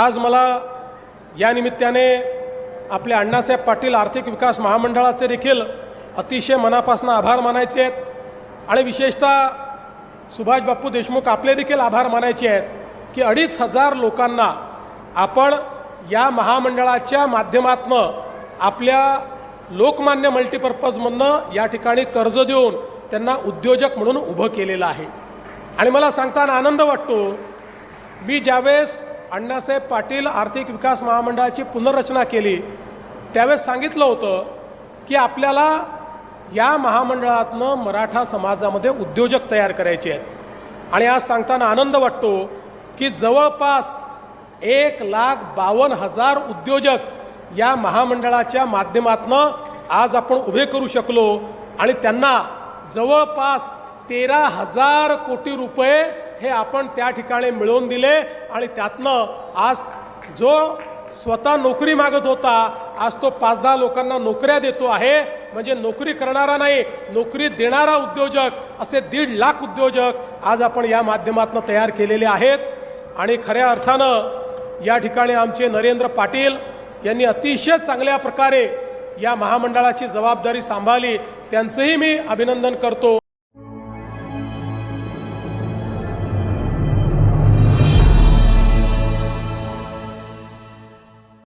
आज मला या निमित्ताने आपले अण्णासाहेब पाटील आर्थिक विकास महामंडळाचे देखील अतिशय मनापासून आभार मानायचे आहेत. आणि विशेषतः सुभाष बापू देशमुख आपले देखील आभार मानायचे आहेत की अडीच हजार लोकांना आपण या महामंडळाच्या माध्यमातनं आपल्या लोकमान्य मल्टीपर्पजमधनं या ठिकाणी कर्ज देऊन त्यांना उद्योजक म्हणून उभं केलेलं आहे. आणि मला सांगताना आनंद वाटतो मी ज्यावेळेस अण्णासाहेब पाटील आर्थिक विकास महामंडळाची पुनर्रचना केली. त्यावेळेस सांगितलं होतं की आपल्याला या महामंडळातनं मराठा समाजामध्ये उद्योजक तयार करायचे आहेत. आणि आज सांगताना आनंद वाटतो की जवळपास एक लाख बावन्न हजार उद्योजक या महामंडळाच्या माध्यमातनं आज आपण उभे करू शकलो आणि त्यांना जवळपास तेरा हजार कोटी रुपये हे आपण त्या ठिकाणी मिळवून दिले आणि त्यातनं आज जो स्वतः नोकरी मागत होता आज तो पाच दहा लोकांना नोकऱ्या देतो आहे. म्हणजे नोकरी करणारा नाही नोकरी देणारा उद्योजक असे दीड लाख उद्योजक आज आपण या माध्यमातून तयार केलेले आहेत. आणि खऱ्या अर्थानं या ठिकाणी आमचे नरेंद्र पाटील यांनी अतिशय चांगल्या प्रकारे या महामंडळाची जबाबदारी सांभाळली. त्यांचंही मी अभिनंदन करतो.